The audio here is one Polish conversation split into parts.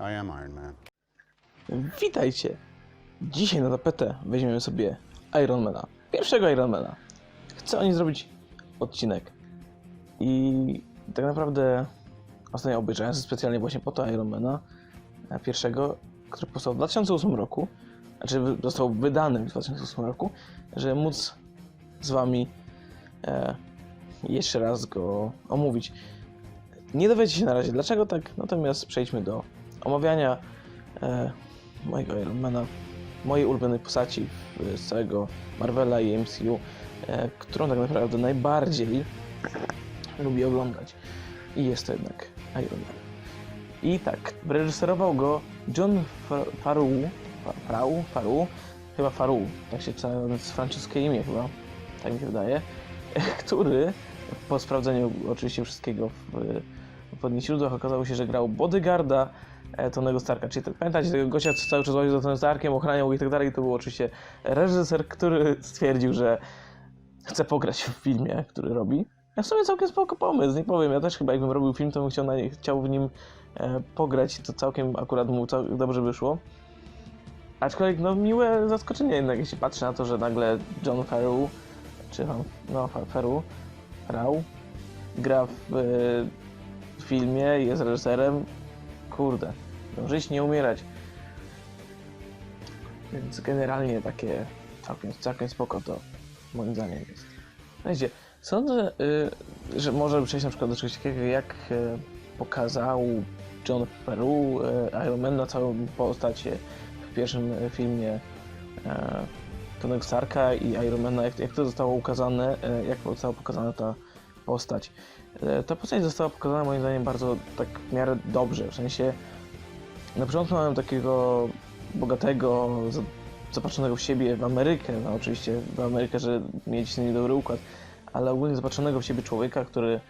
I am Iron Man. Witajcie! Dzisiaj na tapetę weźmiemy sobie Ironmana. Pierwszego Ironmana. Chcę o nim zrobić odcinek. I tak naprawdę ostatnio obejrzałem specjalnie właśnie po to Ironmana e, pierwszego, który powstał w 2008 roku. Znaczy został wydany w 2008 roku, żeby móc z wami e, jeszcze raz go omówić. Nie dowiecie się na razie dlaczego tak, natomiast przejdźmy do omawiania e, mojego Ironmana, mojej ulubionej postaci z całego Marvela i MCU, e, którą tak naprawdę najbardziej lubię oglądać. I jest to jednak Iron Man. I tak, wyreżyserował go John Fa- Faru, Fa- Frau, Faru, chyba Faru, tak się czyta francuskie imię chyba, tak mi się wydaje, który po sprawdzeniu oczywiście wszystkiego w, w źródłach okazało się, że grał bodyguarda Tonego Starka. Czyli tak, pamiętacie tego gościa, co cały czas łaził za Tonym Starkiem, ochraniał i tak dalej. To był oczywiście reżyser, który stwierdził, że chce pograć w filmie, który robi. Ja w sumie całkiem spoko pomysł, nie powiem. Ja też chyba jakbym robił film, to bym chciał, nie- chciał w nim e, pograć. To całkiem akurat mu cał, dobrze wyszło. Aczkolwiek no miłe zaskoczenie jednak, jeśli patrzę na to, że nagle John Farrell, czy no Fa- Farrell, Rau, gra w e, filmie, jest reżyserem. Kurde, no żyć, nie umierać. Więc generalnie takie całkiem, całkiem spoko to moim zdaniem jest. Wiecie, sądzę, y, że może przejść na przykład do czegoś takiego, jak y, pokazał John Peru y, Iron Man na całą postać y, w pierwszym filmie e, Tonego Starka i Ironmana, jak, jak to zostało ukazane, e, jak została pokazana ta postać. E, Ta postać została pokazana moim zdaniem bardzo tak w miarę dobrze, w sensie na początku mamy takiego bogatego, za- zapatrzonego w siebie w Amerykę, no oczywiście w Amerykę, że mieć niedobry układ, ale ogólnie zapatrzonego w siebie człowieka, który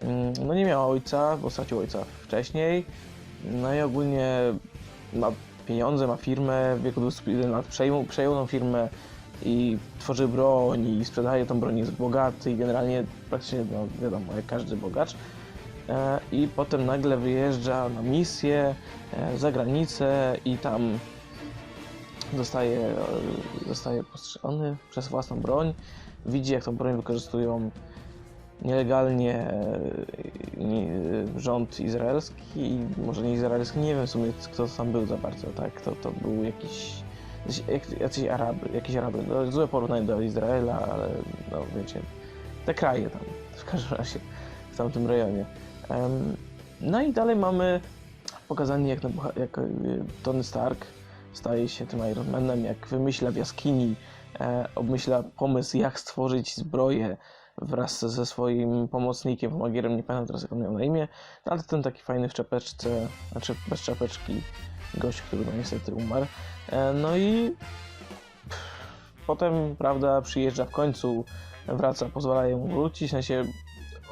mm, no nie miał ojca, bo stracił ojca wcześniej, no i ogólnie ma pieniądze, ma firmę, w wieku 21 lat przejął, przejął tą firmę i tworzy broń i sprzedaje tą broń, jest bogaty i generalnie praktycznie, no wiadomo, jak każdy bogacz. E, I potem nagle wyjeżdża na misję e, za granicę i tam zostaje, e, zostaje postrzelony przez własną broń. Widzi, jak tą broń wykorzystują nielegalnie nie- rząd izraelski może nie izraelski, nie wiem w sumie kto tam był za bardzo, tak? To, to był jakiś, jacyś- jak- jacyś Araby, jakieś Araby, no, złe porównanie do Izraela, ale no wiecie, te kraje tam, w każdym razie w tamtym rejonie. No i dalej mamy pokazanie jak, jak e, Tony Stark staje się tym Iron jak wymyśla w jaskini, e, obmyśla pomysł jak stworzyć zbroję wraz ze swoim pomocnikiem, pomagierem, nie pamiętam teraz jak on miał na imię, no, ale ten taki fajny w czapeczce, znaczy bez czapeczki gość, który no niestety umarł. E, no i potem, prawda, przyjeżdża w końcu, wraca, pozwalają mu wrócić, w sensie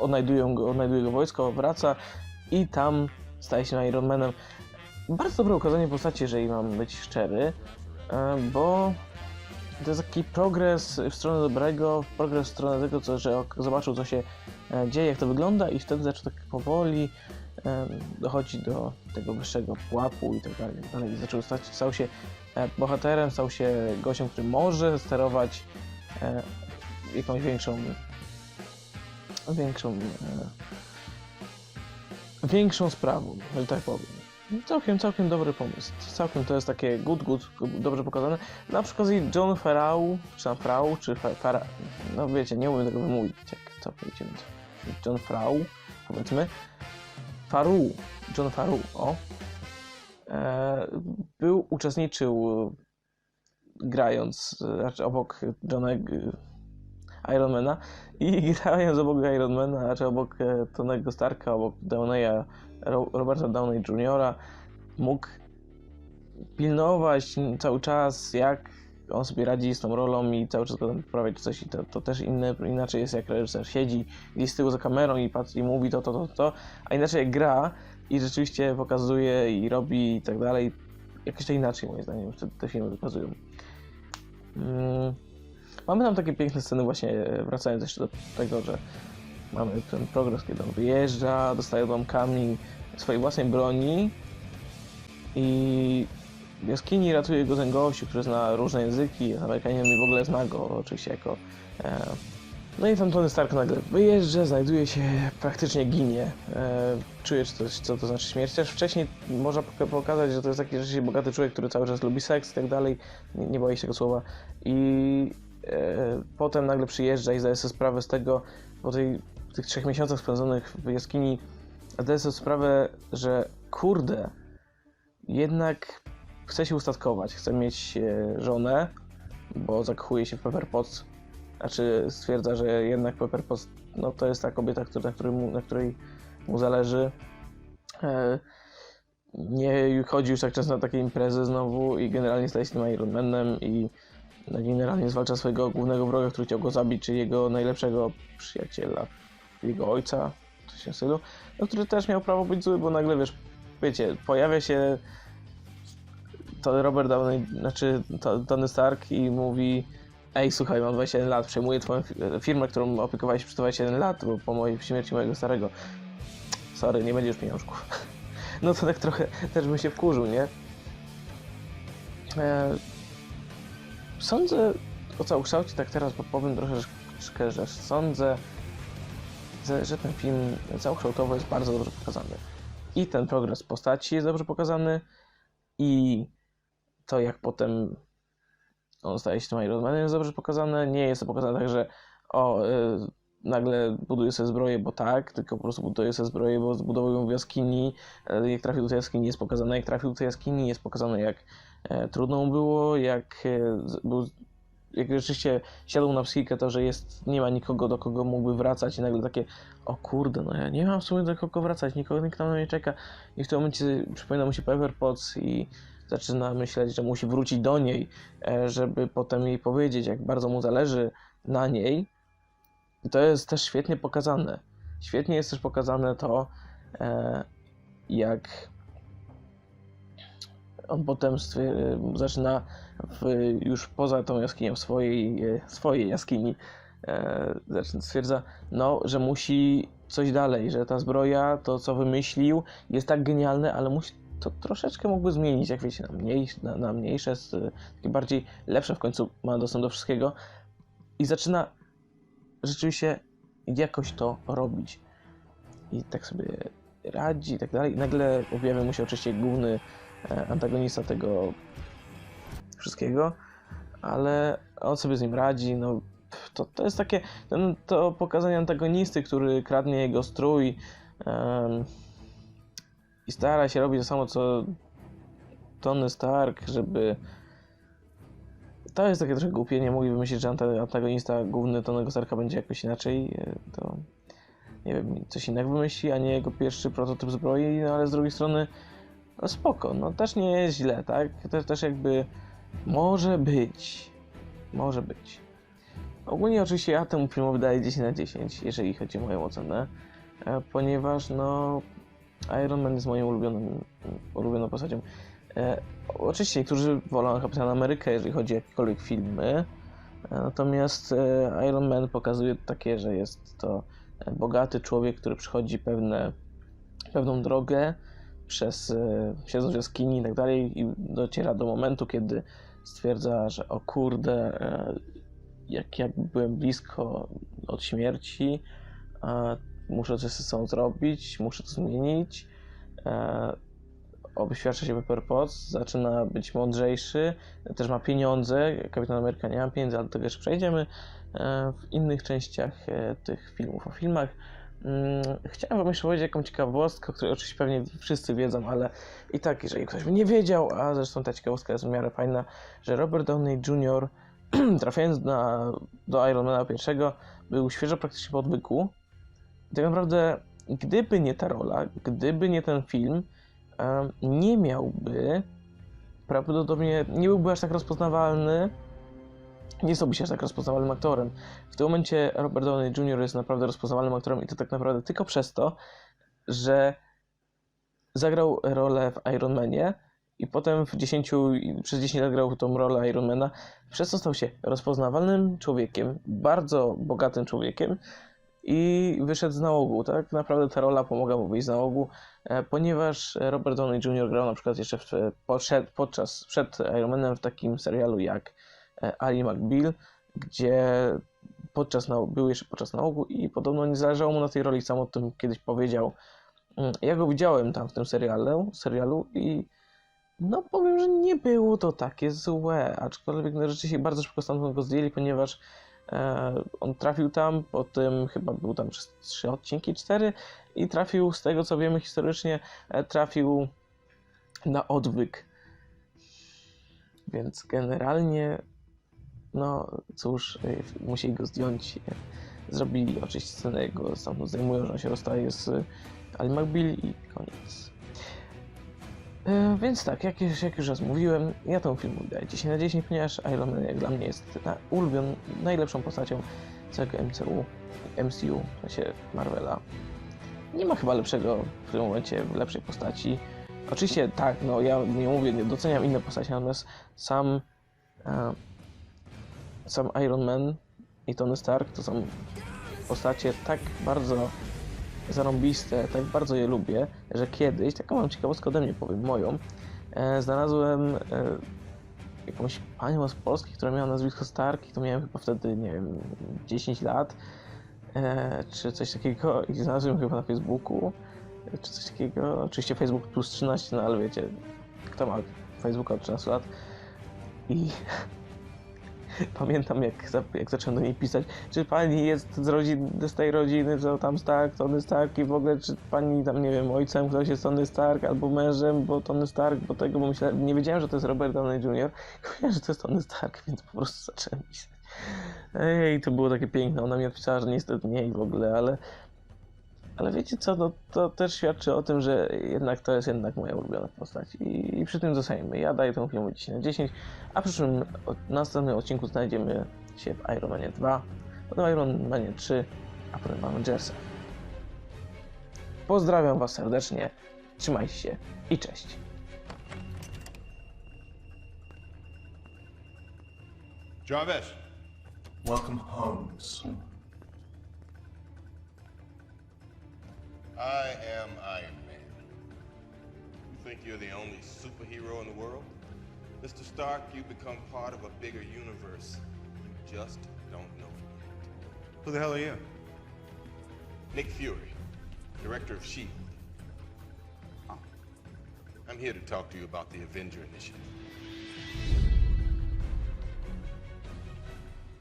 odnajdują go, odnajduje go wojsko, wraca i tam staje się Ironmanem. Bardzo dobre ukazanie postaci, jeżeli mam być szczery, e, bo to jest taki progres w stronę dobrego, progres w stronę tego, co, że zobaczył, co się e, dzieje, jak to wygląda i wtedy zaczął tak powoli e, dochodzić do tego wyższego pułapu i tak dalej. i tak dalej. Zaczął stać, stał się bohaterem, stał się gościem, który może sterować jakąś większą większą e, większą sprawą, że tak powiem. Całkiem, całkiem dobry pomysł. Całkiem to jest takie good, good, dobrze pokazane. Na przykład John Farrell, czy tam Frau, czy Fara, no wiecie, nie umiem tego wymówić, jak co powiedzieć. John Frau, powiedzmy. Faru, John Faru, o. E, był, uczestniczył grając, e, znaczy obok Johnego Ironmana i grając obok Ironmana, znaczy obok e, Tonego Starka, obok Downeya, Ro- Roberta Downey Jr. mógł pilnować cały czas, jak on sobie radzi z tą rolą i cały czas go tam poprawiać coś i to, to też inne, inaczej jest jak reżyser siedzi gdzieś z tyłu za kamerą i patrzy i mówi to, to, to, to, a inaczej jak gra i rzeczywiście pokazuje i robi i tak dalej, jakoś to inaczej moim zdaniem wtedy te filmy wykazują. Mm. Mamy tam takie piękne sceny właśnie, e, wracając jeszcze do tego, że mamy ten progres, kiedy on wyjeżdża, dostaje odłamkami swojej własnej broni I w jaskini ratuje go ten który zna różne języki, jest Amerykaninem i w ogóle zna go oczywiście jako... E, no i tam Tony Stark nagle wyjeżdża, znajduje się, praktycznie ginie. E, czuje coś, co to znaczy śmierć. Też wcześniej można poka- pokazać, że to jest taki rzeczywiście bogaty człowiek, który cały czas lubi seks i tak dalej. Nie, nie się tego słowa. I potem nagle przyjeżdża i zdaje sobie sprawę z tego, po tej, tych trzech miesiącach spędzonych w jaskini, zdaje sobie sprawę, że kurde, jednak chce się ustatkować, chce mieć e, żonę, bo zakochuje się w Pepper Potts. Znaczy stwierdza, że jednak Pepper Potts no, to jest ta kobieta, na, której mu, na której mu zależy. E, nie chodzi już tak często na takie imprezy znowu i generalnie staje się tym Iron Manem i generalnie zwalcza swojego głównego wroga, który chciał go zabić, czyli jego najlepszego przyjaciela, jego ojca, coś w tym stylu, no, który też miał prawo być zły, bo nagle, wiesz, wiecie, pojawia się to Robert Downey, znaczy to- Tony Stark i mówi Ej, słuchaj, mam 21 lat, przejmuję twoją fi- firmę, którą opiekowałeś przez 21 lat, bo po mojej śmierci mojego starego. Sorry, nie będzie już pieniążków. No to tak trochę też bym się wkurzył, nie? E, sądzę o całokształcie, tak teraz powiem troszeczkę, że sądzę, że, ten film całokształtowo jest bardzo dobrze pokazany. I ten progres postaci jest dobrze pokazany, i to jak potem on staje się tym Iron jest dobrze pokazane. Nie jest to pokazane tak, że o, y, nagle buduje sobie zbroję, bo tak, tylko po prostu buduje sobie zbroję, bo zbudował ją w jaskini. E, Jak trafił do tej jaskini jest pokazane, jak trafił do tej jaskini jest pokazane, jak trudno mu było, jak e, był jak rzeczywiście siadł na psychikę to, że jest, nie ma nikogo, do kogo mógłby wracać i nagle takie, o kurde, no ja nie mam w sumie do kogo wracać, nikogo, nikt tam na mnie czeka i w tym momencie przypomina mu się Pepper Potts i zaczyna myśleć, że musi wrócić do niej, e, żeby potem jej powiedzieć, jak bardzo mu zależy na niej. I to jest też świetnie pokazane. Świetnie jest też pokazane to, e, jak on potem zaczyna w, już poza tą jaskinią, swojej, e, swojej jaskini, e, stwierdza, no, że musi coś dalej, że ta zbroja, to co wymyślił, jest tak genialne, ale musi to troszeczkę mógłby zmienić, jak wiecie, na, mniej, na, na mniejsze, takie bardziej lepsze w końcu ma dostęp do wszystkiego i zaczyna rzeczywiście jakoś to robić. I tak sobie radzi i tak dalej. I nagle objawia mu się oczywiście główny antagonista tego wszystkiego, ale on sobie z nim radzi, no to, to jest takie, ten, to pokazanie antagonisty, który kradnie jego strój em, i stara się robić to samo, co Tony Stark, żeby to jest takie trochę głupie, nie mogli wymyślić, że anta- antagonista główny Tonego Starka będzie jakoś inaczej, e, to nie wiem, coś innego wymyśli, a nie jego pierwszy prototyp zbroi, no ale z drugiej strony no spoko, no też nie jest źle, tak? Też, też jakby może być, może być. Ogólnie oczywiście ja temu filmowi daję 10 na 10, jeżeli chodzi o moją ocenę, e, ponieważ no Iron Man jest moją ulubioną, ulubioną postacią. E, oczywiście niektórzy wolą Kapitan Amerykę, jeżeli chodzi o jakiekolwiek filmy, e, natomiast Iron Man pokazuje takie, że jest to bogaty człowiek, który przychodzi pewne, pewną drogę przez, e, siedząc w jaskini i tak dalej i dociera do momentu, kiedy stwierdza, że o kurde, e, jak, jak byłem blisko od śmierci, muszę coś ze sobą zrobić, muszę to zmienić. E, obświadcza się Pepper Potts, zaczyna być mądrzejszy, też ma pieniądze. Kapitan Ameryka nie ma pieniędzy, ale do tego przejdziemy w innych częściach tych filmów. O filmach chciałem wam jeszcze powiedzieć jakąś ciekawostkę, o której oczywiście pewnie wszyscy wiedzą, ale i tak, jeżeli ktoś by nie wiedział, a zresztą ta ciekawostka jest w miarę fajna, że Robert Downey Jr. trafiając na, do Ironmana pierwszego, był świeżo praktycznie po odwyku. I tak naprawdę, gdyby nie ta rola, gdyby nie ten film, nie miałby prawdopodobnie, nie byłby aż tak rozpoznawalny, nie stałby się aż tak rozpoznawalnym aktorem. W tym momencie Robert Downey Jr. jest naprawdę rozpoznawalnym aktorem i to tak naprawdę tylko przez to, że zagrał rolę w Iron Manie i potem w 10, przez 10 lat grał tą rolę Ironmana, przez co stał się rozpoznawalnym człowiekiem, bardzo bogatym człowiekiem i wyszedł z nałogu, tak? Naprawdę ta rola pomogła mu wyjść z nałogu, e, ponieważ Robert Downey Jr. grał na przykład jeszcze w, podszedł, podczas, przed Iron Manem w takim serialu jak e, Ali McBeal, gdzie podczas był jeszcze podczas nałogu i podobno nie zależało mu na tej roli, sam o tym kiedyś powiedział. Mm, Ja go widziałem tam w tym serialu, serialu i no powiem, że nie było to takie złe, aczkolwiek no, rzeczywiście bardzo szybko stamtąd go zdjęli, ponieważ e, on trafił tam, potem chyba był tam przez trzy odcinki, cztery i trafił, z tego co wiemy historycznie, e, trafił na odwyk. Więc generalnie, no cóż, e, musieli go zdjąć. e, Zrobili oczywiście scenę, jego stamtąd zdejmują, że on się rozstaje z Ali McBeal i koniec. Więc tak, jak już, jak już raz mówiłem, ja ten film daję 10 na 10, ponieważ Iron Man jak dla mnie jest na najlepszą postacią całego MCU, MCU, w sensie Marvela. Nie ma chyba lepszego w tym momencie, lepszej postaci. Oczywiście tak, no ja nie mówię, nie doceniam inne postacie, natomiast sam, e, sam Iron Man i Tony Stark. To są postacie tak bardzo zarąbiste, tak bardzo je lubię, że kiedyś, taką mam ciekawostkę ode mnie powiem, moją, e, znalazłem e, jakąś panią z Polski, która miała nazwisko Stark i to miałem chyba wtedy, nie wiem, 10 lat, e, czy coś takiego. I znalazłem chyba na Facebooku, e, czy coś takiego, oczywiście Facebook plus 13, no ale wiecie, kto ma Facebooka od 13 lat? I Pamiętam jak, jak zacząłem do niej pisać, czy pani jest z, rodziny, z tej rodziny, co tam Stark, Tony Stark i w ogóle czy pani tam, nie wiem, ojcem ktoś jest Tony Stark albo mężem, bo Tony Stark, bo tego, bo myślałem, nie wiedziałem, że to jest Robert Downey Jr., kojarzyłem, że to jest Tony Stark, więc po prostu zacząłem pisać. Ej, to było takie piękne, ona mi odpisała, że niestety nie i w ogóle, ale ale wiecie co, no, to też świadczy o tym, że jednak to jest jednak moja ulubiona postać i, i przy tym zostajemy. Ja daję temu filmu 10 na 10, a w przyszłym od, następnym odcinku znajdziemy się w Iron Manie 2, potem Iron Manie 3, a potem w Avengersach. Pozdrawiam Was serdecznie, trzymajcie się i cześć. Jarvis, Welcome home, son. I am Iron Man. You think you're the only superhero in the world? Mr. Stark, you become part of a bigger universe. You just don't know it yet. Who the hell are you? Nick Fury, director of S.H.I.E.L.D. Oh. I'm here to talk to you about the Avenger Initiative.